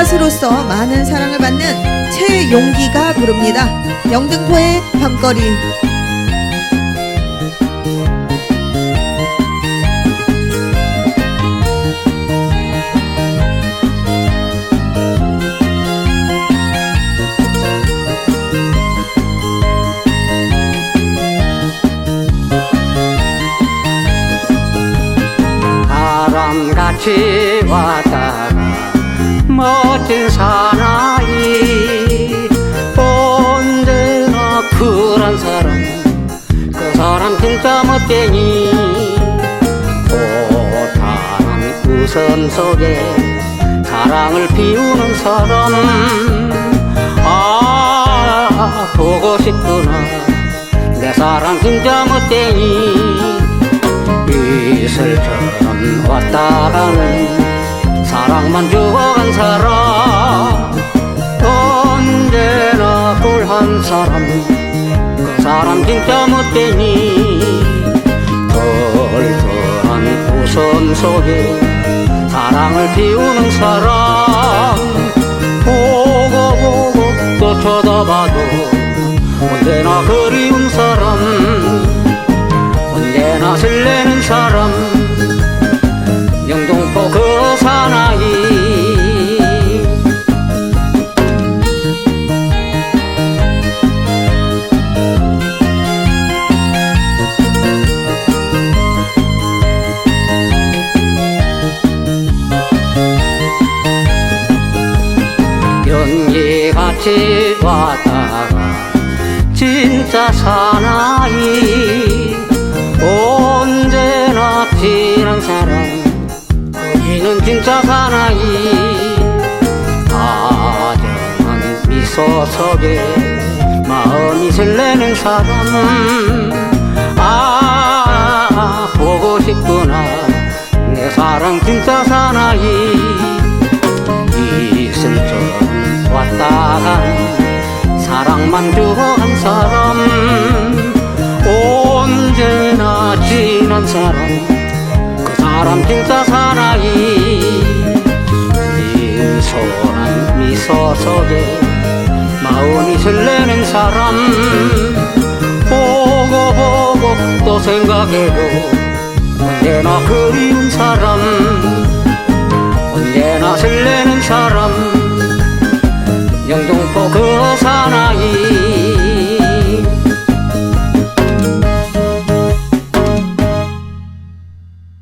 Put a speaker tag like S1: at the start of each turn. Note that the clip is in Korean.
S1: 가수로서 많은 사랑을 받는 최용기가 부릅니다. 영등포의 밤거리.
S2: 바람같이 왔다가 멋진 사나이. 언제나 그런 사람 그 사람 진짜 멋쟁이. 꽃하는 웃음 속에 사랑을 피우는 사람 아 보고 싶구나. 내 사랑 진짜 멋쟁이. 이슬처럼 왔다 가는 사랑만 죽어간 사람 언제나 꿀한 사람. 그 사람 진짜 멋쟁이. 털털한 웃음 속에 사랑을 피우는 사람 연기같이 왔다가 진짜 사나이. 언제나 친한 사람 거기는 진짜 사나이. 다정한 미소 속에 마음이 설레는 사람 아 보고 싶구나. 내 사랑 진짜 사나이 간 사랑만 주고간 사람 언제나 지난 사람 그 사람 진짜 사나이. 인소한 미소 속에 마음이 설레는 사람 보고 보고 또 생각해도 언제나 그리운 사람 언제나 설레는 사람. 영동포 그